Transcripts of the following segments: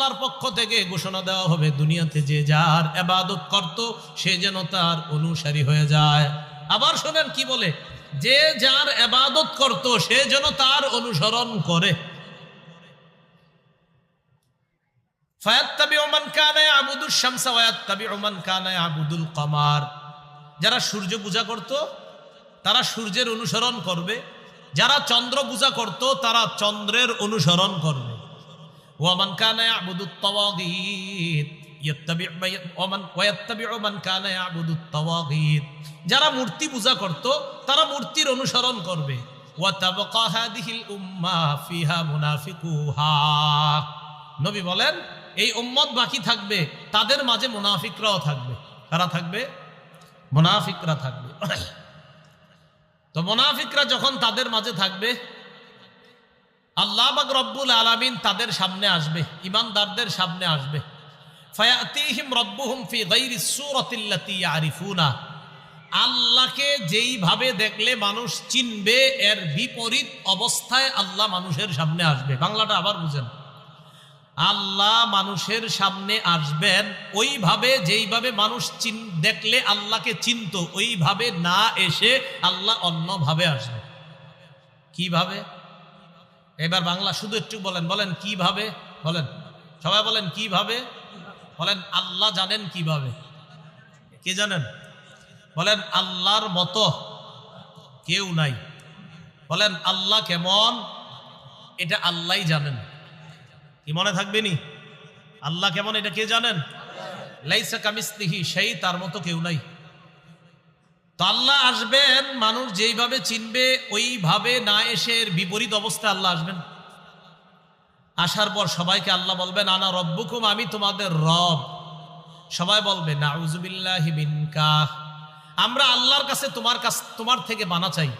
আল্লাহর পক্ষ থেকে ঘোষণা দেওয়া হবে, দুনিয়াতে যে যার এবাদত করত, সে যেন তার অনুসারী হয়ে যায়। আবার শোনেন কি বলে, যে যার এবাদত করত, সে যেন তার অনুসরণ করে। যারা সূর্য পূজা করত, তারা সূর্যের অনুসরণ করবে। যারা চন্দ্র পূজা করত, তারা চন্দ্রের অনুসরণ করবে। ওয়ামান কানা ইয়াবুদুত তাওয়াগীত যারা মূর্তি পূজা করত, তারা মূর্তির অনুসরণ করবে। নবী বলেন, এই উম্মত বাকি থাকবে, তাদের মাঝে মুনাফিকরাও থাকবে। কারা থাকবে? মুনাফিকরা থাকবে। তো মুনাফিকরা যখন তাদের মাঝে থাকবে আল্লাহ বাক রব্বুল আলামিন তাদের সামনে আসবে ইমানদারদের সামনে আসবে। ফায়াতিহিম রব্বুহুম ফি গায়রি সূরাতিল্লাতী ইয়ারিফুনা। আল্লাহকে যেইভাবে দেখলে মানুষ চিনবে, এর বিপরীত অবস্থায় আল্লাহ মানুষের সামনে আসবে। বাংলাটা আবার বুঝেন। আল্লাহ মানুষের সামনে আসবেন, ওইভাবে যেইভাবে মানুষ চিন, দেখলে আল্লাহকে চিনত, ওইভাবে না এসে আল্লাহ অন্যভাবে আসবে। কীভাবে? এবার বাংলা শুধু একটু বলেন বলেন কীভাবে? বলেন, সবাই বলেন কীভাবে? বলেন, আল্লাহ জানেন কীভাবে। কে জানেন? বলেন, আল্লাহর মতো কেউ নাই। বলেন, আল্লাহ কেমন? এটা আল্লাহই জানেন। কি মনে থাকবে নি? আল্লাহ কেমন, এটা কে জানেন? লাইসা কামিস্তিহি সেই তার মতো কেউ নাই। তো আল্লাহ আসবেন, মানুষ যেইভাবে চিনবে, ওইভাবে না এসে এর বিপরীত অবস্থায় আল্লাহ আসবেন। আসার পর সবাইকে আল্লাহ বলবেন, আনা রব্বুকুম, আমি তোমাদের রব। সবাই বলবে নাউজুবিল্লাহ মিনকা। আমরা আল্লাহর কাছে তোমার কাছ, তোমার থেকে বানা চাই।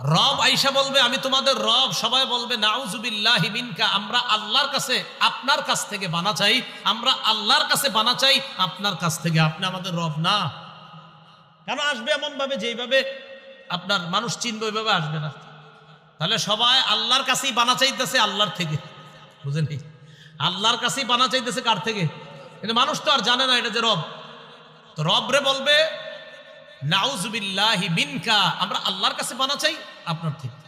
রব আইসা বলবে, আমি তোমাদের রব। সবাই বলবে নাউজুবিল্লাহ মিনকা। আমরা আল্লাহর কাছে, আপনার কাছ থেকে বানা চাই। আমরা আল্লাহর কাছে বানা চাই, আপনার কাছ থেকে। আপনি আমাদের রব না। কেন আসবে এমন ভাবে যেইভাবে আপনার মানুষ চিনবে, ওইভাবে আসবে না। তাহলে সবাই আল্লাহর কাছেই বানা চাইতেছে আল্লাহর থেকে। বুঝেন আল্লাহর কাছেই বানা চাইতেছে কার থেকে? কিন্তু মানুষ তো আর জানে না এটা যে রব। তো রব রে বলবে মিনকা। আমরা আল্লাহর কাছে বানা চাই আপনার থেকে।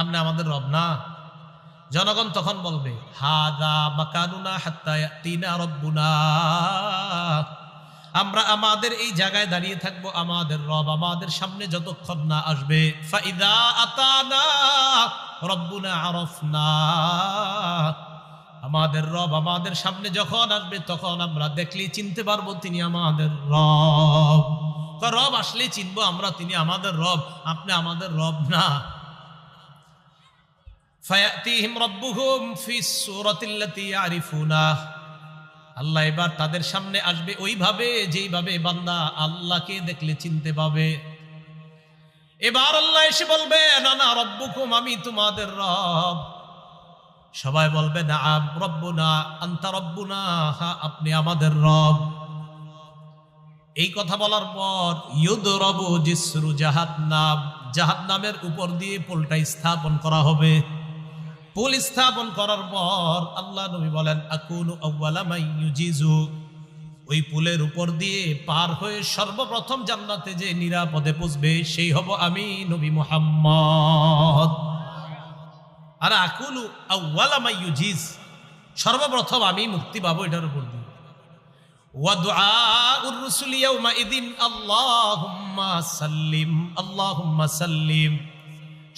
আপনি আমাদের রব না। জনগণ তখন বলবে, হাদা মাকানুনা তিনা রব্বুনা। আমরা আমাদের এই জায়গায় দাঁড়িয়ে থাকব আমাদের রব, আমাদের সামনে যতক্ষণ না আসবে। আমাদের রব আমাদের সামনে যখন আসবে তখন আমরা দেখলেই চিনতে পারব তিনি আমাদের রব। রব আসলেই চিনবো আমরা, তিনি আমাদের রব, আপনি আমাদের রব না। ফায়াতিহিম রব্বুহুম ফি সূরাতিল্লাতী ইয়ারিফুনা। আল্লাহ এবার তাদের সামনে আসবে ওইভাবে, যেইভাবে বান্দা আল্লাহকে দেখলে চিনতে পাবে। এবার আল্লাহ এসে বলবে না না রব্বুকুম, আমি তোমাদের রব। সবাই বলবে না আব রব্বুনা, আন্তা রব্বুনা, হা, আপনি আমাদের রব। এই কথা বলার পর ইউদ রব জিসরু জাহান্নাম, জাহান্নামের উপর দিয়ে পোলটা স্থাপন করা হবে। পুল স্থাপন করার পর আল্লাহ নবী বলেন আকুল আউ্বালামাইজিজু ওই পুলের উপর দিয়ে পার হয়ে সর্বপ্রথম জান্নাতে যে নিরাপদে পুষবে সেই হব আমি নবী মোহাম্মদ। আর আকুলু আউ্বালামাইজিজ সর্বপ্রথম আমি মুক্তি পাবো এটার উপর দিয়ে। আল্লাহ সাল্লিম আল্লাহ সাল্লিম।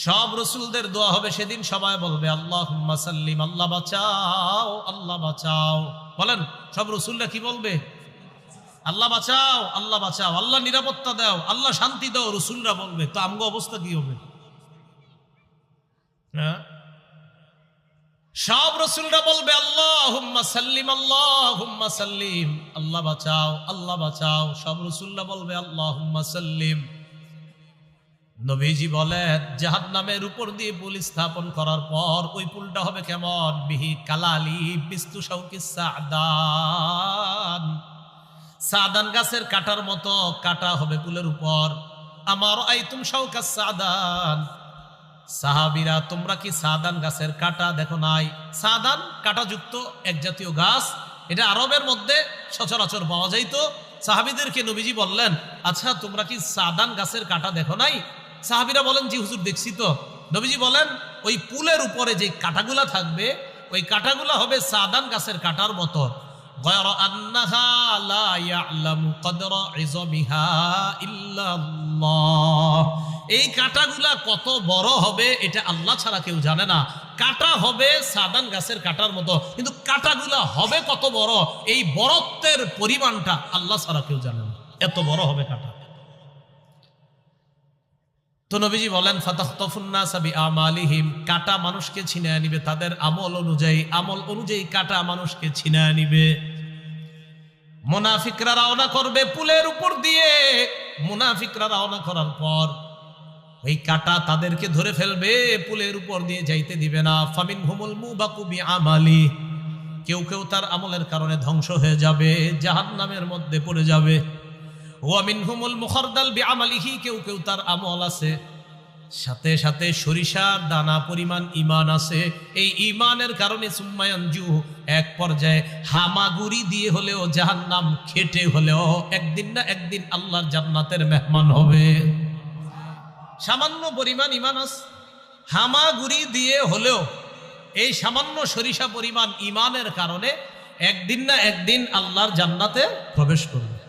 সব রসুলদের দোয়া হবে সেদিন সবাই বলবে আল্লাহ সাল্লিম, আল্লাহ বাঁচাও আল্লাহ বাঁচাও। বলেন, সব রসুলরা কি বলবে? আল্লাহ বাঁচাও আল্লাহ বাঁচাও, আল্লাহ নিরাপত্তা দাও, আল্লাহ শান্তি দাও। রসুলরা বলবে, তো আমগো অবস্থা কি হবে? হ্যাঁ? সব রসুলরা বলবে আল্লাহ সাল্লিম আল্লাহ সাল্লিম, আল্লাহ বাঁচাও আল্লাহ বাঁচাও। সব রসুলরা বলবে আল্লাহ সাল্লিম। নবীজি বলেন জাহাদ নামের উপর দিয়ে পুল স্থাপন করার পর ওই পুলটা হবে কেমন? বিহি কালালি বিস্তু শৌকি সাদান। সাদান গাছের কাটার মতো কাটা হবে পুলের উপর। আমার আইতুম শৌকা সাদান। সাহাবিরা, তোমরা কি সাদান গাছের কাটা দেখো নাই? সাদান কাটাযুক্ত এক জাতীয় গাছ। এটা আরবের মধ্যে সচরাচর পাওয়া যাইতো। সাহাবিদেরকে নবীজি বললেন আচ্ছা তোমরা কি সাদান গাছের কাটা দেখো নাই? সাহাবিরা বলেন, জি হুজুর, দেখছি তো। নবীজি বলেন, ওই পুলের উপরে যে কাঁটাগুলা থাকবে, ওই কাঁটাগুলা হবে সাদান গাছের কাঁটার মতো। এই কাঁটাগুলা কত বড় হবে, এটা আল্লাহ ছাড়া কেউ জানে না। কাঁটা হবে সাদান গাছের কাঁটার মতো, কিন্তু কাঁটাগুলা হবে কত বড়? এই বরত্বের পরিমাণটা আল্লাহ ছাড়া কেউ জানে না। এত বড় হবে কাঁটা। তো নবীজি বলেন ফাতাহতফুন্না সাবি আমালিহিম কাটা মানুষকে ছিনায় নিবে, তাদের আমল অনুযায়ী আমল অনুযায়ী কাটা মানুষকে ছিনায় নিবে। মুনাফিকরা রওনা করবে পুলের উপর দিয়ে। মুনাফিকরা রওনা করার পর ওই কাটা তাদেরকে ধরে ফেলবে, পুলের উপর দিয়ে যাইতে দিবে না। ফামিন হুমুল মুবাকুবি আমালি কেউ কেউ তার আমলের কারণে ধ্বংস হয়ে যাবে, জাহান্নামের মধ্যে পড়ে যাবে। ওয়ামিনহুমুল মুখরদাল বিআমালিহি, কেউ কেউ তার আমল আছে। সাথে সাথে সরিষার দানা পরিমাণ ইমান আছে। এই ইমানের কারণে সুম্মায়ানজু এক পর্যায়ে হামাগুড়ি দিয়ে হলেও যাহার জাহান্নাম খেটে হলেও একদিন না একদিন আল্লাহর জান্নাতের মেহমান হবে। সামান্য পরিমাণ ইমান আছে হামাগুড়ি দিয়ে হলেও এই সামান্য সরিষা পরিমাণ ইমানের কারণে একদিন না একদিন আল্লাহর জান্নাতে প্রবেশ করবে।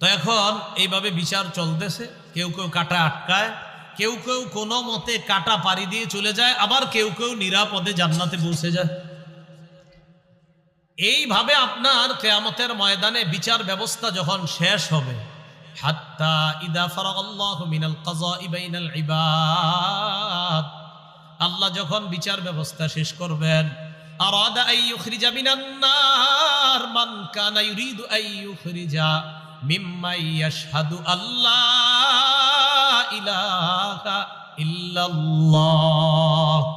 তো এখন এইভাবে বিচার চলতেছে। কেউ কেউ কাটা আটকায়, কেউ কেউ কোনো মতে কাটা পাড়ি দিয়ে চলে যায়, আবার কেউ কেউ নিরাপদে জান্নাতে পৌঁছে যায়। এইভাবে আপনার কেয়ামতের ময়দানে বিচার ব্যবস্থা যখন শেষ হবে, হাত্তা ইদা মিনাল আল্লাহ যখন বিচার ব্যবস্থা শেষ করবেন নার, মান ইউখরিজা মিম্মাই আল্লাহ ইলাহা ইল্লাল্লাহ।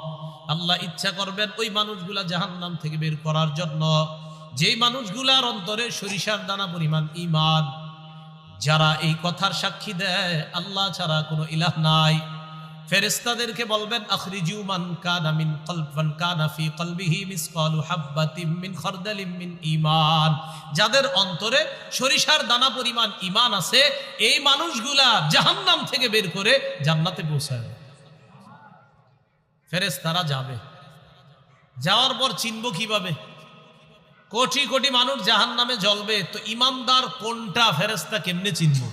আল্লাহ ইচ্ছা করবেন ওই মানুষগুলা জাহান্নাম থেকে বের করার জন্য। যেই মানুষগুলার অন্তরে সরিষার দানা পরিমাণ ইমান যারা এই কথার সাক্ষী দেয়, আল্লাহ ছাড়া কোনো ইলাহ নাই। ফেরেশতাদেরকে বলবেন, আখরিজু মান কানা মিন কলবান কানা ফি কলবিহি মিসকালু হাববাতিম মিন খারদালিম মিন ঈমান। যাদের অন্তরে সরিষার দানা পরিমাণ ঈমান আছে, এই মানুষগুলা জাহান্নাম থেকে বের করে জান্নাতে পৌঁছায় ফেরেশতারা যাবে। যাওয়ার পর চিনব কীভাবে? কোটি কোটি মানুষ জাহান্নামে জ্বলবে, তো ইমানদার কোনটা ফেরেশতা কেমনে চিনবো?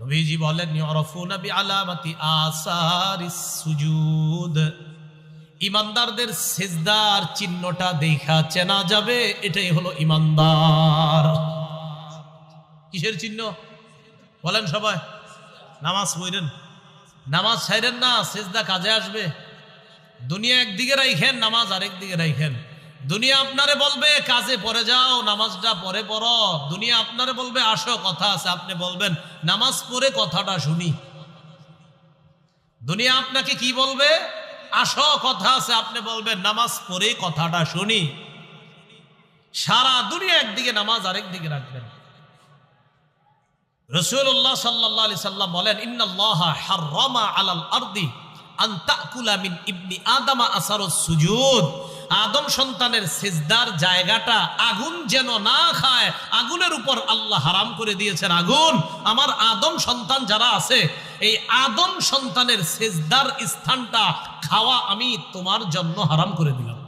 নবীজি বলেন ইউরাফুনা বিআলামাতি আসারিস সুজুদ। ইমানদারদের সেজদার চিহ্নটা দেখা চেনা যাবে, এটাই হলো ইমানদার। কিসের চিহ্ন? বলেন সবাই। নামাজ পড়েন। নামাজ ছাইরেন না, সেজদা কাজে আসবে। দুনিয়া একদিকে রাইখেন, নামাজ আরেক দিকে রাইখেন। দুনিয়া আপনারে বলবে, কাজে পরে যাও, নামাজটা পরে পড়ো। দুনিয়া আপনারে বলবে, আসো, কথা আছে, আপনি বলবেন, নামাজ পড়ে কথাটা শুনি। দুনিয়া আপনাকে কি বলবে? আসো, কথা আছে, আপনি বলবেন, নামাজ পড়ে কথাটা শুনি। সারা দুনিয়া একদিকে নামাজ আরেক দিকে রাখবেন। রসুল্লাহ সাল্লাহ আলি সাল্লাম বলেন, ইন্নাল্লাহ হাররামা আলাল আরদি আন তাকুলা মিন ইবনি আদামা আসারুস সুজুদ। আদম সন্তানের সেজদার জায়গাটা আগুন যেন না খায়, আগুনের উপর আল্লাহ হারাম করে দিয়েছেন। আগুন! আমার আদম সন্তান যারা আছে, এই আদম সন্তানের সেজদার স্থানটা খাওয়া আমি তোমার জন্য হারাম করে দিলাম।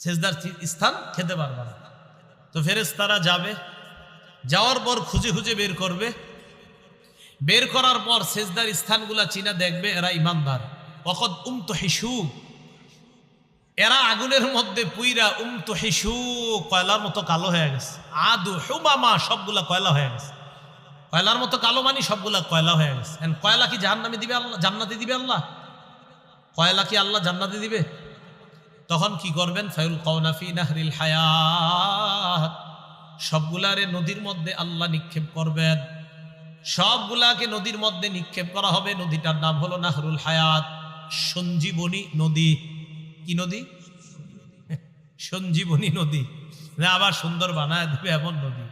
সেজদার স্থান খেতে পারবে না। তো ফেরেশতারা যাবে, যাওয়ার পর খুঁজে খুঁজে বের করবে। বের করার পর সেজদার স্থানগুলা চিনা দেখবে, এরা ইমানদার। অকদ উম তো হিসু এরা আগুনের মধ্যে পুইরা, উম, তো হিসু কয়লার মতো কালো হয়ে গেছে। আদু, হুমামা, সবগুলা কয়লা হয়ে গেছে। কয়লার মতো কালো মানি, সবগুলা কয়লা হয়ে গেছে। And কয়লা কি জাহান্নামে দিবে আল্লাহ? জান্নাতে দিবে আল্লাহ? কয়লা কি আল্লাহ জান্নাতে দিবে? তখন কি করবেন? ফাইল কওনাফি নাহরিল হায়াত। সবগুলারে নদীর মধ্যে আল্লাহ নিক্ষেপ করবেন। সবগুলাকে নদীর মধ্যে নিক্ষেপ করা হবে। নদীটার নাম হলো নাহরুল হায়াত। সঞ্জীবনী নদী। কি নদী? সঞ্জীবনী নদী। আবার সুন্দর বানায় দেবে এমন নদী।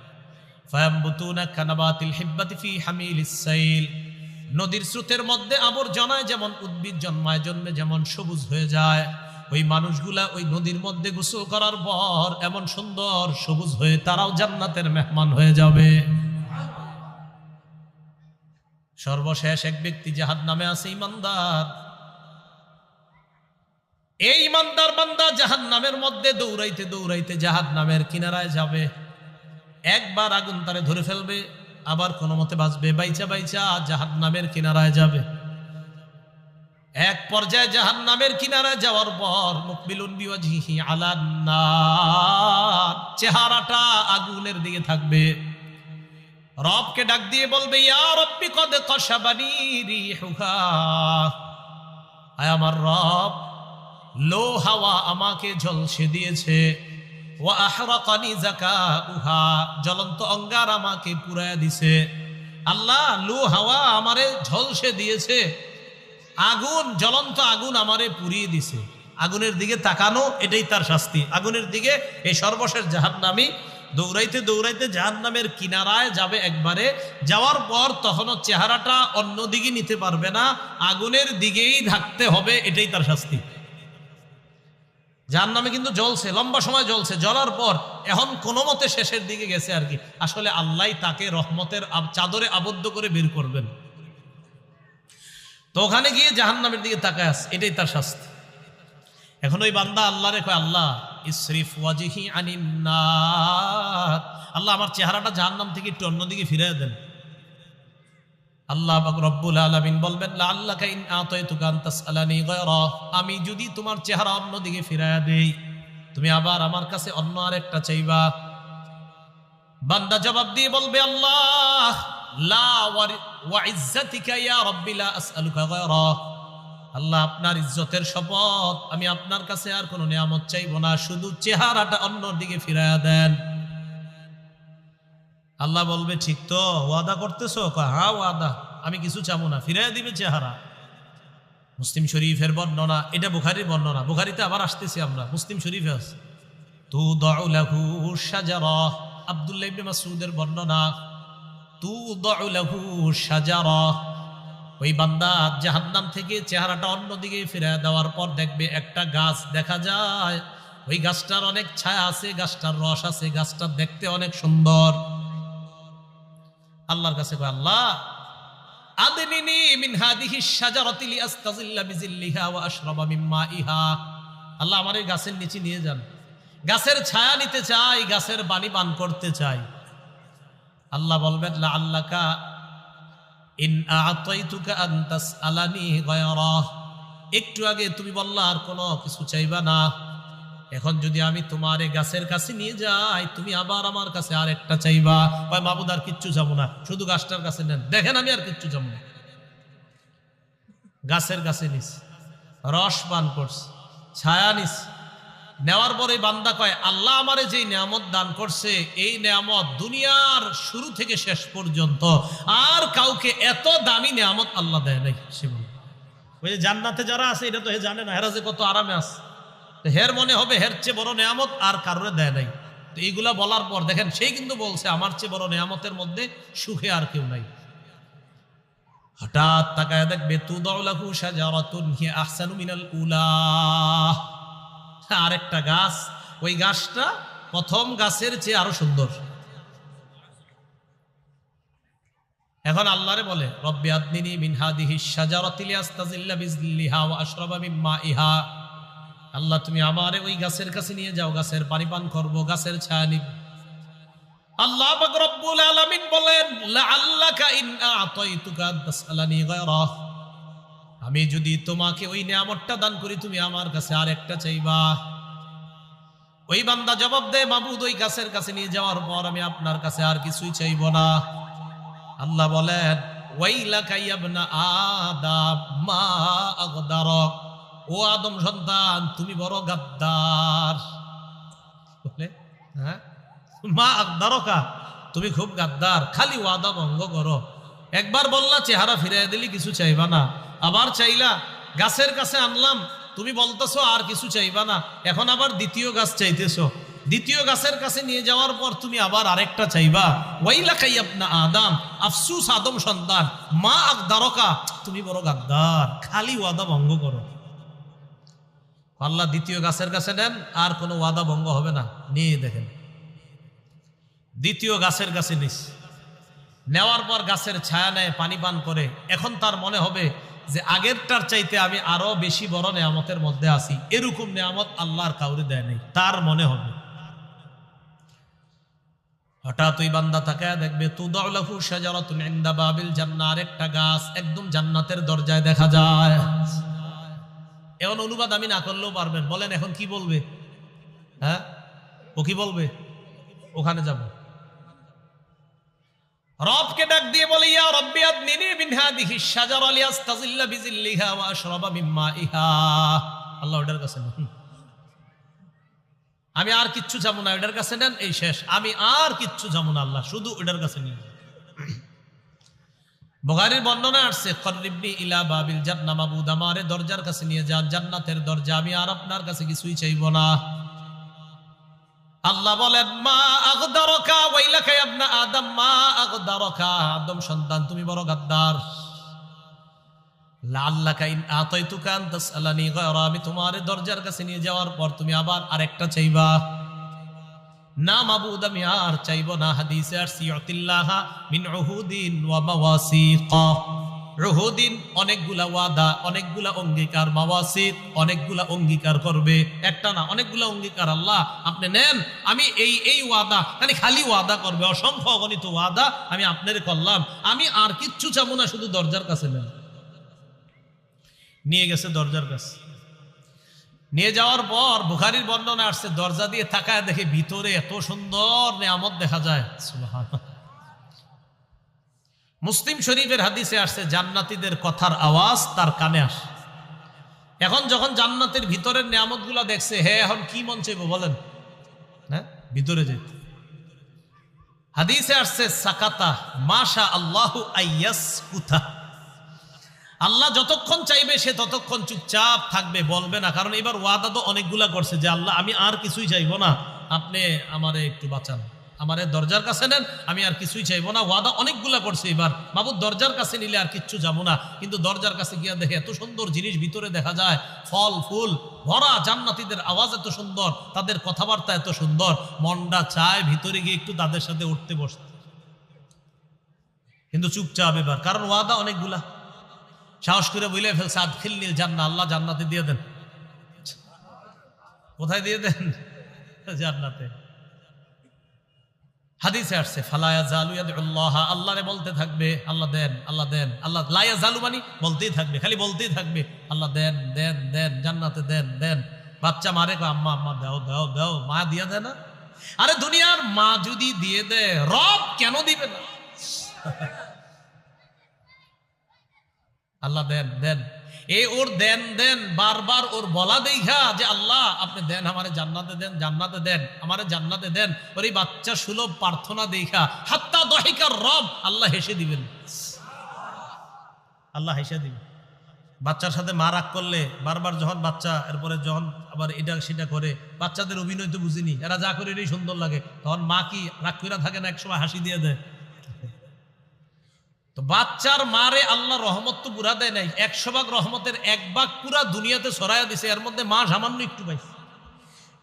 ফায়াম্বুতুনা কানাবাতিল হিব্বাতি ফি হামিলিস সাইল। নদীর স্রোতের মধ্যে আবর্জনায় যেমন উদ্ভিদ জন্মায়, জন্মে যেমন সবুজ হয়ে যায়, ওই মানুষগুলা ওই নদীর মধ্যে গোসল করার পর এমন সুন্দর সবুজ হয়ে তারাও জান্নাতের মেহমান হয়ে যাবে। সর্বশেষ এক ব্যক্তি জাহাদ নামে আছে, ইমানদার। এই ইমানদার বান্দা জাহান নামের মধ্যে দৌড়াইতে দৌড়াইতে জাহাদ নামের কিনারায় যাবে। একবার আগুন তারে ধরে ফেলবে, আবার কোনো মতে বাঁচবে। বাইচা বাইচা জাহান নামের কিনারায় যাবে। এক পর্যায়ে জাহান নামের কিনারায় যাওয়ার পর মুকবিলুন বিওয়াজিহি আলান্নার চেহারাটা আগুনের দিকে থাকবে। রবকে ডাক দিয়ে বলবে, ইয়া রব্বি কদ কশাবানি রিহুহা। আয় আমার রব লো হাওয়া আমাকে ঝলসে দিয়েছে। ওয়া আহরাকানি জাকাউহা জ্বলন্ত অঙ্গার আমাকে পুরায়া দিছে। আল্লাহ লো হাওয়া আমারে ঝলসে দিয়েছে। আগুন, জ্বলন্ত আগুন আমারে পুড়িয়ে দিছে। আগুনের দিকে তাকানো, এটাই তার শাস্তি। আগুনের দিকে এই সর্বশেষ জাহান্নামী দৌড়াইতে দৌড়াইতে জাহান্নামের কিনারায় যাবে একবারে। যাওয়ার পর তখনও চেহারাটা অন্য দিকে নিতে পারবে না। আগুনের দিকেই থাকতে হবে, এটাই তার শাস্তি। যার নামে কিন্তু জ্বলছে, লম্বা সময় জ্বলছে, জ্বলার পর এখন কোনো মতে শেষের দিকে গেছে আর কি। আসলে আল্লাহ তাকে রহমতের চাদরে আবদ্ধ করে বের করবেন। তো ওখানে গিয়ে জাহান নামের দিকে তাকায় আস, এটাই তার শাস্তি। এখন ওই বান্দা আল্লাহ রেখো আল্লাহ, ইসরিফ ওয়াজিহি আনিন্নার। আল্লাহ, আমার চেহারাটা জাহান্নাম থেকে একটু অন্যদিকে ফিরে দেন। আল্লাহ রব্বুল আলামিন বলবেন তাসআলানি আমি যদি তোমার চেহারা অন্যদিকে ফিরায়া দেই, তুমি আবার আমার কাছে অন্য আর একটা চাইবা। বান্দা জবাব দিয়ে বলবে, আল্লাহ আল্লাহ আপনার ইজ্জতের শপথ, আমি আপনার কাছে আর কোনো নিয়ামত চাইব না, শুধু চেহারাটা অন্যর দিকে ফিরায়া দেন। আল্লাহ বলবে, ঠিক তো, ওয়াদা করতেছো? হ্যাঁ ওয়াদা। আমি কিছু চাবো না, ফিরাইয়া দিবে চেহারা। মুসলিম শরীফের বর্ণনা, এটা বুখারির বর্ণনা, বুখারিতে আবার আসতেছি আমরা, মুসলিম শরীফে আছে। তু দউলাহু শাজারা, আব্দুল্লাহ ইবনে মাসউদের বর্ণনা তু দউলাহু শাজারা। ওই বান্দা জাহান্নাম থেকে চেহারাটা অন্যদিকে ফিরে দেওয়ার পর দেখবে একটা গাছ দেখা যায়। ওই গাছটার অনেক ছায়া আছে, গাছটার রস আছে, গাছটা দেখতে অনেক সুন্দর। আল্লাহর কাছে কয়, আল্লাহ মাইহা। আল্লাহ আমার গাছের নিয়ে যান। গাছের ছায়া নিতে চাই, গাছের পানি করতে চাই। আল্লাহ ইন আন একটু আগে তুমি বললা, আর কোনো কিছু চাইবা না। এখন যদি আমি তোমার গাছের কাছে নিয়ে যাই, তুমি আবার আমার কাছে আর একটা চাইবা? কয় মাবুদ আর কিচ্ছু যাব না, শুধু গাছটার কাছে নেন। দেখেন আমি আর কিচ্ছু যাব না। গাছের কাছে নিস, রস পান করছে ছায়া নিস। নেওয়ার পরে বান্দা কয়, আল্লাহ আমারে যেই নিয়ামত দান করছে, এই নিয়ামত দুনিয়ার শুরু থেকে শেষ পর্যন্ত। আর কাউকে এত দামি নিয়ামত আল্লাহ দেয় নাই, সে বলে। ওই যে জান্নাতে যারা আছে এটা তো জানে না হেরা যে কত আরামে আছে। হের মনে হবে, হের চেয়ে বড় নিয়ামত আর কারোরে দেয় নাই। তো এইগুলা বলার পর দেখেন, সেই কিন্তু বলছে, আমার চেয়ে বড় নিয়ামতের মধ্যে সুখে আর কেউ নাই। হঠাৎ তাকায় দেখবে তু দৌলাহু সাজারাতুন আরেকটা গাছ, ওই গাছটা প্রথম গাছের চেয়ে আরও সুন্দর। এখন আল্লাহরে বলে, রব্বি আদনিনি মিন হাদিহি শাজারাতি লিয়াস্তাজিল্লা বিজলিহা ওয়া আশরাবা মিন মাইহা আল্লাহ, তুমি আমারে ওই গাছের কাছে নিয়ে যাও, গাছের পানি পান করব, গাছের ছায়া নিব। আল্লাহ রব্বুল আলামিন বলেন আন আমি যদি তোমাকে ওই নিয়ামতটা দান করি, তুমি আমার কাছে আর একটা চাইবা। ওই বান্দা জবাব দেয়, মাবুদ, ওই গাছের কাছে নিয়ে যাওয়ার পর আমি আপনার কাছে আর কিছুই চাইব না। আল্লাহ বলেন ওয়াইলাকা ইয়াবনা আদাম মা আগদারক ও আদম সন্তান, তুমি বড় গাদ্দার। হ্যাঁ? মা আগদারকা তুমি খুব গাদ্দার। খালি ওয়াদা ভঙ্গ করো। একবার বললা, চেহারা ফিরাই দিলি, কিছু চাইবা না। আবার চাইলা, গাছের কাছে আনলাম, তুমি বলতেছো, আর কিছু চাইবা না। এখন আবার দ্বিতীয় গাছ চাইতেছো। দ্বিতীয় গাছের কাছে নিয়ে যাওয়ার পর তুমি আবার আরেকটা চাইবা। ওয়াইলা খাইয়াবনা আদাম, আফসুস আদম সন্তান, মা আকদারকা তুমি বড় গাদ্দার। খালি ওয়াদা ভঙ্গ করো। আল্লাহ দ্বিতীয় গাছের কাছে নেন, আর কোনো ওয়াদা ভঙ্গ হবে না। নিয়ে দেখেন। দ্বিতীয় গাছের কাছে নিস। নেওয়ার পর গাছের ছায়া নেয়, পানি পান করে। এখন তার মনে হবে যে আগেরটার চাইতে আমি আরও বেশি বড় নেয়ামতের মধ্যে আছি। এরকম নেয়ামত আল্লাহর কাউরে দেয় নাই। তার মনে হবে। হঠাৎ ওই বান্দা তাকায় দেখবে তু তুদাউলাহু শাজারাতুন ইনদা বাবিল জান্নাহ। আরেকটা গাছ একদম জান্নাতের দরজায় দেখা যায়। এখন অনুবাদ আমি না করলেও পারবেন। বলেন, এখন কি বলবে? হ্যাঁ? ও কি বলবে? ওখানে যাব। রবকে ডাক দিয়ে বলে, ইয়া রব্বি আদনিনি মিন হাদিহি শাজারা লিয়াস্তাজিল্লা বিজিল্লিহা ওয়া আশরাবা মিন মাইহা আল্লাহ ওটার কাছে। আমি আর কিচ্ছু যাব না, ওটার কাছে নেন, এই শেষ। আমি আর কিচ্ছু যাব না, আল্লাহ, শুধু ওটার কাছে নিয়ে যান। বুখারীর বর্ণনা আসছে করিবনি ইলা বাবিল জান্নাহ মাবুদ আমারে দরজার কাছে নিয়ে যান, জান্নাতের দরজা, আমি আর আপনার কাছে কিছুই চাইব না আল্লাহ বলেন, মা আগদারকা ওয়াইলাকা ইবনা আদম, মা আগদারকা আদম সন্তান, তুমি বড় গাদ্দার লাল্লাকা ইন আতাইতুকা আন তাসআলানি গায়রা, আমি তোমার দরজার কাছে নিয়ে যাওয়ার পর তুমি আবার আরেকটা চাইবা না মাবুদ, আমি আর চাইব না হাদিসে আর মিন উহুদিন ওয়া উহুদিন অনেকগুলা ওয়াদা, অনেকগুলা অঙ্গীকার মাওয়াসিক অনেকগুলা অঙ্গীকার করবে। একটা না, অনেকগুলা অঙ্গীকার, আল্লাহ আপনি নেন, আমি এই এই ওয়াদা, খালি খালি ওয়াদা করবে, অসংখ্য অগণিত ওয়াদা আমি আপনার করলাম। আমি আর কিচ্ছু চাবো না, শুধু দরজার কাছে নেন। নিয়ে গেছে দরজার কাছে। নিয়ে যাওয়ার পর বুখারির বর্ণনা আসছে, দরজা দিয়ে তাকায় দেখে ভিতরে এত সুন্দর নেয়ামত দেখা যায়। মুসলিম শরীফের হাদিসে আসছে, জান্নাতীদের কথার আওয়াজ তার কানে আসে। এখন যখন জান্নাতের ভিতরের নিয়ামতগুলা দেখছে, হে, এখন কি মন চাইব বলেন? হ্যাঁ? ভিতরে যেতে হাদিসে আসছে, সাকাতা মাশা আল্লাহু আইয়াস কুথা আল্লাহ যতক্ষণ চাইবে, সে ততক্ষণ চুপচাপ থাকবে, বলবে না। কারণ এবার ওয়াদা তো অনেকগুলা করছে যে, আল্লাহ, আমি আর কিছুই চাইব না। আপনি আমারে একটু বাঁচান। আমারে দরজার কাছে নেন, আমি আর কিছুই চাইব না। ওয়াদা অনেকগুলা করছে এবার। বাবু দরজার কাছে নিলে আর কিচ্ছু যাব না। কিন্তু দরজার কাছে গিয়া দেখে এত সুন্দর জিনিস ভিতরে দেখা যায়। ফল, ফুল, ভরা জান্নাতীদের আওয়াজ এত সুন্দর, তাদের কথাবার্তা এত সুন্দর। মনটা চায় ভিতরে গিয়ে একটু তাদের সাথে উঠতে বসতে। কিন্তু চুপচাপ এবার। কারণ ওয়াদা অনেকগুলা। সাহস করে বলে ফেলছে, আদখিল নীল জান্না আল্লাহ জান্নাতে দিয়ে দেন। কোথায় দিয়ে দেন? জান্নাতে। হাদিসে আসছে ফালায়া জালু আল্লাহ আল্লাহরে বলতে থাকবে, আল্লাহ দেন আল্লাহ দেন, আল্লাহ জালু মানি বলতেই থাকবে, খালি বলতেই থাকবে, আল্লাহ দেন দেন দেন, জান্নাতে দেন দেন। বাচ্চা মারে আম্মা আম্মা, দাও দাও দাও। মা দিয়া দেয় না? আরে দুনিয়ার মা যদি দিয়ে দেয়, রব কেন দিবে না? আল্লাহ দেন দেন। এই ওর দেন দেন, বারবার ওর বলা দেখা যে আল্লাহ, আপনি দেন, আমারে জান্নাতে দেন জান্নাতে দেন, আমারে জান্নাতে দেন। ওর এই বাচ্চা সুলভ প্রার্থনা দেখা। হাত্তা দহিকার রব, আল্লাহ হেসে দিবেন। আল্লাহ হেসে দিবেন। বাচ্চার সাথে মা রাগ করলে, বারবার যখন বাচ্চা, এরপরে যখন আবার এটা সেটা করে, বাচ্চাদের অভিনয় তো বুঝিনি। এরা যা করে এটাই সুন্দর লাগে। তখন মা কি রাগ করে থাকে না একসময় হাসি দিয়ে দেয়। তো বাচ্চার মারে আল্লাহ রহমত তো পুরা দেয় নাই। একশো ভাগ রহমতের এক ভাগ পুরা দুনিয়াতে ছড়াইয়া দিছে, এর মধ্যে মা সামান্য একটু পাইছে।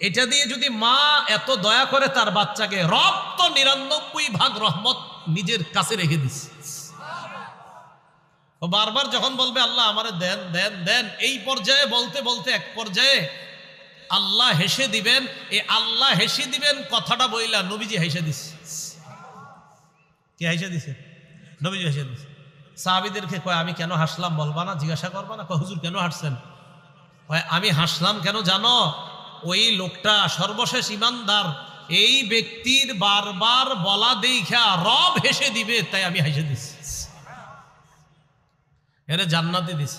এটা দিয়ে যদি মা এত দয়া করে তার বাচ্চাকে রব তো নিরানব্বই ভাগ রহমত নিজের কাছে রেখে দিছে। বারবার যখন বলবে, আল্লাহ আমারে দেন দেন দেন। এই পর্যায়ে বলতে বলতে এক পর্যায়ে আল্লাহ হেসে দিবেন, এ আল্লাহ হেসে দিবেন, কথাটা বইলা নবীজি হেসে দিছে। কে হেসে দিছে? নবীজি হেসে দিছে সাহাবিদেরকে কয়, আমি কেন হাসলাম বলবা না, জিজ্ঞাসা করবা না? কয়, হুজুর, কেন হাসছেন? কয়, আমি হাসলাম কেন জানো? ওই লোকটা সর্বশেষ ইমানদার। এই ব্যক্তির বারবার বলা দেখা রব হেসে দিবে, তাই আমি হেসে দিছি। এরে জান্নাতে দিছে।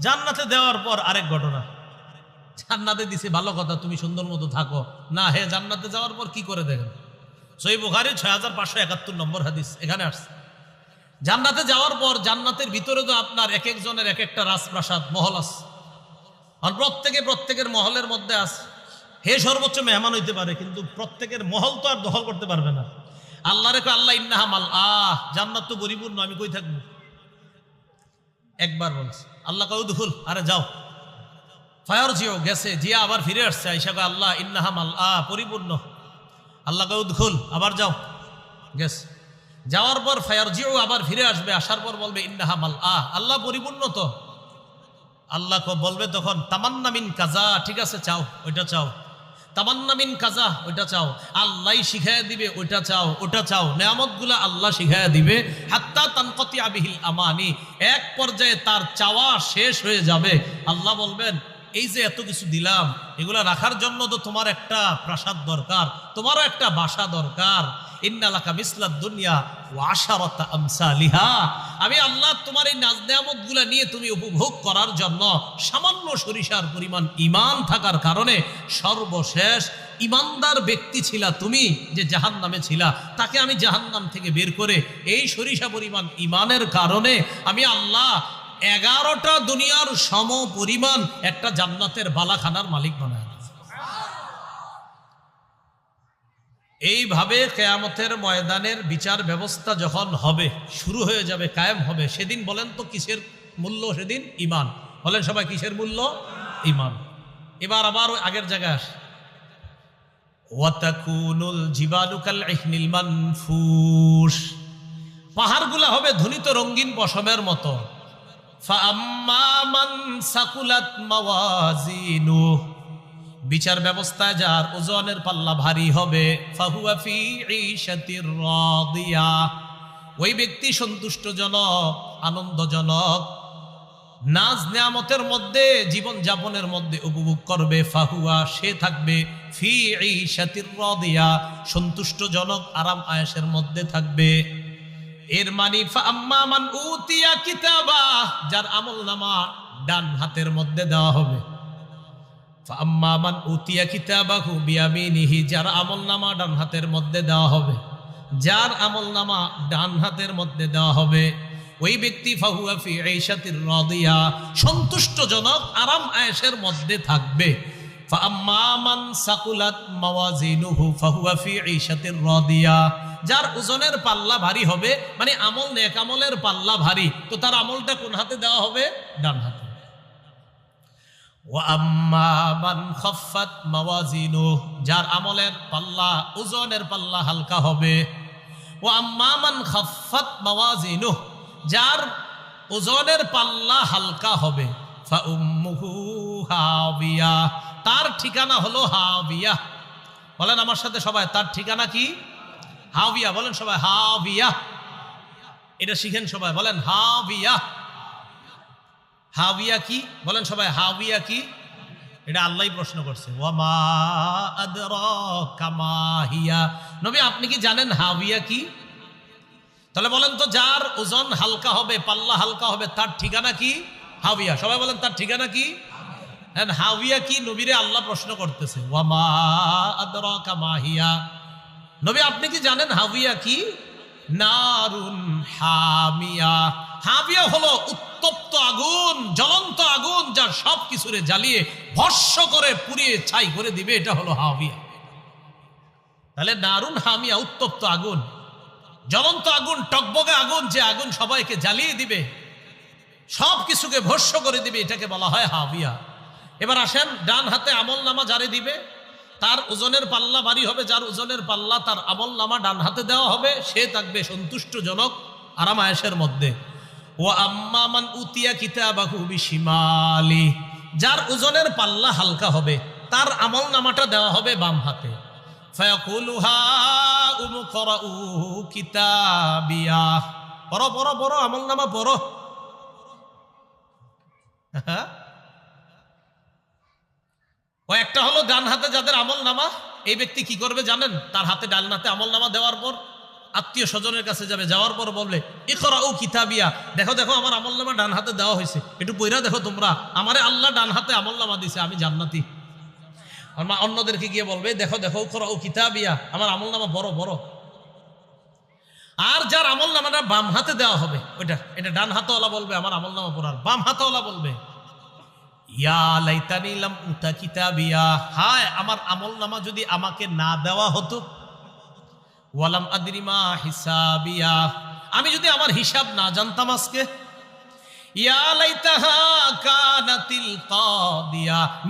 জান্নাতে দেওয়ার পর আরেক ঘটনা। জান্নাতে দিছে, ভালো কথা, তুমি সুন্দর মতো থাকো। না, হে, জান্নাতে যাওয়ার পর কি করে দেখেন? সই বুখারি ছয় হাজার পাঁচশো একাত্তর নম্বর হাদিস, এখানে আসছে। জান্নাতে যাওয়ার পর জান্নাতের ভিতরে তো আপনার এক একজনের এক একটা রাজপ্রাসাদ, মহল আছে। আর প্রত্যেকে প্রত্যেকের মহলের মধ্যে আছে। হে সর্বোচ্চ মেহমান হইতে পারে, কিন্তু প্রত্যেকের মহল তো আর দখল করতে পারবে না। আল্লাহ রেখো আল্লাহ ইন্নাহা মাল আহ, জান্নাত তো পরিপূর্ণ আমি কই থাকব? একবার বলছে, আল্লাহ কাউ দুখুল আরে যাও। ফায়ার জিও গেছে, জিয়া আবার ফিরে আসছে। আইসা আল্লাহ ইন্নাহা মাল আহ, পরিপূর্ণ। আল্লাহ কাউ দুখুল আবার যাও। গেছে। যাওয়ার পর ফায়ার জিও আবার ফিরে আসবে, আসার পর বলবে, ইন্নাহা মাল আহ, আল্লাহ পরিপূর্ণ তো। আল্লাহ বলবে তখন তামান্নামিন কাজা ঠিক আছে, চাও, ওইটা চাও। তামান্নামিন কাজা ওইটা চাও। আল্লাহ শিখাইয়া দিবে, ওইটা চাও ওটা চাও। নেয়ামতগুলা আল্লাহ শিখাইয়া দিবে। হাত্তা তানকতি আবিহিল আমানি এক পর্যায়ে তার চাওয়া শেষ হয়ে যাবে। আল্লাহ বলবেন, এই যে এত কিছু দিলাম, এগুলা রাখার জন্য তো তোমার একটা প্রাসাদ দরকার, তোমারও একটা বাসা দরকার। ইন্নালাকা মিসলাদ দুনিয়া ও আমি আল্লাহ তোমার এই নাজ নেয়ামতগুলা নিয়ে তুমি উপভোগ করার জন্য সামান্য সরিষার পরিমাণ ইমান থাকার কারণে সর্বশেষ ইমানদার ব্যক্তি ছিলা তুমি যে জাহান নামে ছিলা। তাকে আমি জাহান নাম থেকে বের করে এই সরিষা পরিমাণ ইমানের কারণে আমি আল্লাহ এগারোটা দুনিয়ার সম পরিমাণ একটা জান্নাতের বালাখানার মালিক বানায় দিয়েছি। এইভাবে কেয়ামতের ময়দানের বিচার ব্যবস্থা যখন হবে, শুরু হয়ে যাবে, কায়েম হবে, সেদিন বলেন তো কিসের মূল্য সেদিন? ইমান বলেন সবাই কিসের মূল্য? ইমান এবার আবার আগের জায়গায় আসে। ওয়াতাকুনুল জিবালুকাল ইহনিল মানফুস পাহাড়গুলা হবে ধুনিত রঙ্গিন পশমের মতো। ফাআম্মা মান সাকুলাত মাওয়াজিনুহু। বিচার ব্যবস্থায় যার ওজনের পাল্লা ভারী হবে ওই ব্যক্তি সন্তুষ্টজনক, আনন্দজনক, নাজ নেয়ামতের মধ্যে, জীবন যাপনের মধ্যে উপভোগ করবে, ফাহুয়া সে থাকবে ফি ঈশাতির রাদিয়া। সন্তুষ্টজনক, আরাম আয়াসের মধ্যে থাকবে। এর মানে যার আমল নামা ডান হাতের মধ্যে দেওয়া হবে। আম্মামান উতিয়া কিতাবাহু বিয়ামিনিহি, যার আমল নামা ডান হাতের মধ্যে দেওয়া হবে, যার আমল নামা ডান হাতের মধ্যে দেওয়া হবে, ওই ব্যক্তি ফাহুয়া ফি ঈশাতির রাদিয়া, সন্তুষ্টজনক আরাম আয়েশের মধ্যে থাকবে। ফাআম্মামান সাকুলাত মাওয়াজিনুহু, ফাহুয়া ফি ঈশাতির রাদিয়া, যার ওজনের পাল্লা ভারী হবে মানে আমল নেক আমলের পাল্লা ভারী, তো তার আমলটা কোন হাতে দেওয়া হবে? ডান হাতে। যার আমলের পাল্লা, ওজনের পাল্লা হালকা হবে। ও আম্মা মান খাফফাত মাওয়াজিনু যার ওজনের পাল্লা হালকা হবে। হাবিয়া, তার ঠিকানা হলো হাবিয়া। বলেন আমার সাথে সবাই, তার ঠিকানা কি? হাবিয়া, বলেন সবাই, হাবিয়া। এটা শিখেন সবাই, বলেন হাবিয়া। হাবিয়া কি? বলেন সবাই, হাবিয়া কি? এটা আল্লাহ প্রশ্ন করছে। ওয়ামা আদরাকা মা হিয়া। নবী, আপনি কি জানেন হাবিয়া কি? তাহলে বলেন তো, যার ওজন হালকা হবে, পাল্লা হালকা হবে, তার ঠিকানা কি? হাবিয়া। সবাই বলেন, তার ঠিকানা কি? হাবিয়া কি? নবীরে আল্লাহ প্রশ্ন করতেছে। ওয়ামা আদরাকা মা হিয়া। নবী, আপনি কি জানেন হাবিয়া কি? নারুন হামিয়া। হাবিয়া হলো উত্তপ্ত আগুন, জ্বলন্ত আগুন যার সব কিছুরে জ্বালিয়ে ভস্য করে, পুড়িয়ে ছাই করে দিবে, এটা হলো হাবিয়া তাহলে নারুন হামিয়া, উত্তপ্ত আগুন। জ্বলন্ত আগুন, টকবগে আগুন, যে আগুন সবাইকে জ্বালিয়ে দিবে সব কিছুকে ভস্য করে দিবে, এটাকে বলা হয় হাবিয়া এবার আসেন, ডান হাতে আমল নামা জারে দিবে। তার ওজনের পাল্লা ভারী হবে, যার ওজনের পাল্লা তার আমল নামা ডান হাতে দেওয়া হবে, সে থাকবে সন্তুষ্টজনক আরাম আয়েসের মধ্যে ও আম্মামান উতিয়া কিতাবাহু বিশিমালি, যার ওজনের পাল্লা হালকা হবে, তার আমল নামাটা দেওয়া হবে বাম হাতে। পড়ো পড়ো পড়ো, আমল নামা পড়ো। হ্যাঁ। ও একটা হলো ডান হাতে যাদের আমল নামা, এই ব্যক্তি কি করবে জানেন? তার হাতে ডান হাতে আমল নামা দেওয়ার পর আত্মীয় স্বজনের কাছে যাবে, যাওয়ার পর বলবে ই করা ও কিতাবিয়া। দেখো দেখো, আমার আমল নামা ডান হাতে দেওয়া হয়েছে। একটু বইরা দেখো তোমরা, আমারে আল্লাহ ডান হাতে আমল নামা দিছে, আমি জান্নাতি। অন্যদেরকে গিয়ে বলবে, দেখো দেখো ও করা ও কিতাবিয়া, আমার আমল নামা বড় বড়। আর যার আমল নামাটা বাম হাতে দেওয়া হবে, ওইটা, এটা ডান হাতওয়ালা বলবে, আমার আমল নামা পড়ার। বাম হাতওয়ালা বলবে ইয়া লাইতানি লাম উতা কিতাবিয়া হায়, আমার আমল নামা যদি আমাকে না দেওয়া হতো। ওয়ালাম আমি যদি আমার হিসাব না জানতাম আজকে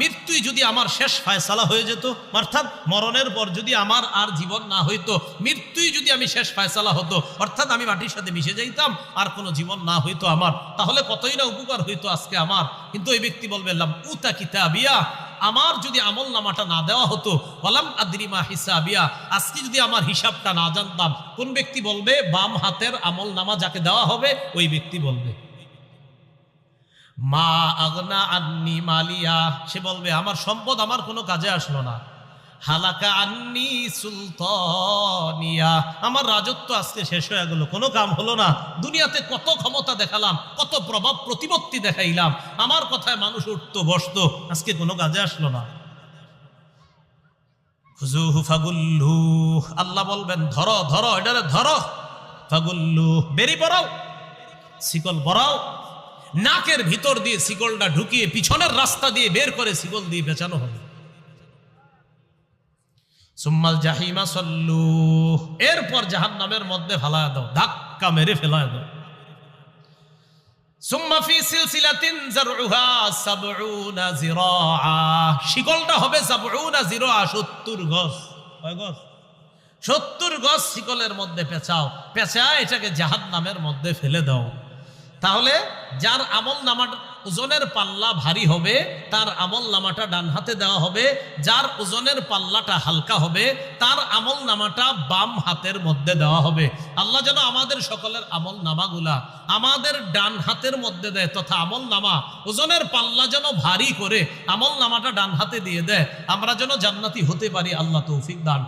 মৃত্যুই যদি আমার শেষ ফায়সালা হয়ে যেত, অর্থাৎ মরণের পর যদি আমার আর জীবন না হইতো, মৃত্যুই যদি আমি শেষ ফায়সালা হতো, অর্থাৎ আমি মাটির সাথে মিশে যাইতাম, আর কোনো জীবন না হইতো আমার, তাহলে কতই না উপকার হইতো আজকে আমার? কিন্তু এই ব্যক্তি বলবে উতা কিতাবিয়া। আমার যদি আমল নামাটা না দেওয়া হতো বলাম আদ্রিমা হিসাবিয়া। আজকে যদি আমার হিসাবটা না জানতাম, কোন ব্যক্তি বলবে, বাম হাতের আমল নামা যাকে দেওয়া হবে, ওই ব্যক্তি বলবে। মা আগনা আন্নি মালিয়া। সে বলবে, আমার সম্পদ আমার কোনো কাজে আসলো না। হালাকা আন্নি সুলতানিয়া। আমার রাজত্ব আজকে শেষ হয়ে গেল, কোনো কাম হলো না। দুনিয়াতে কত ক্ষমতা দেখালাম, কত প্রভাব প্রতিপত্তি দেখাইলাম। আমার কথায় মানুষ উঠতো, বসতো, আজকে কোনো কাজে আসলো না। খুজুহু ফাগুল্লু, আল্লাহ বলবেন, ধরো ধরো, এটারে ধরো। ফাগুল্লু, বেরি পড়াও শিকল বড়াও নাকের ভিতর দিয়ে শিকলটা ঢুকিয়ে, পিছনের রাস্তা দিয়ে বের করে শিকল দিয়ে বেচানো হবে। সুম্মাল জাহিমা সল্লু, এরপর জাহান নামের মধ্যে ফেলায় দাও, ধাক্কা মেরে ফেলায় দাও। শিকলটা হবে সাবউনা জিরাআ 70 গজ। কয় গজ? 70 গজ শিকলের মধ্যে পেঁচাও, পেঁচায় এটাকে জাহান্নামের মধ্যে ফেলে দাও। তাহলে যার আমল নামার ওজনের পাল্লা ভারী হবে, তার আমল নামাটা ডান হাতে দেওয়া হবে, যার ওজনের পাল্লাটা হালকা হবে, তার আমল নামাটা বাম হাতের মধ্যে দেওয়া হবে। আল্লাহ যেন আমাদের সকলের আমল নামাগুলা আমাদের ডান হাতের মধ্যে দেয় তথা আমল নামা ওজনের পাল্লা যেন ভারী করে আমল নামাটা ডান হাতে দিয়ে দেয়, আমরা যেন জান্নাতি হতে পারি, আল্লাহ তৌফিক দান।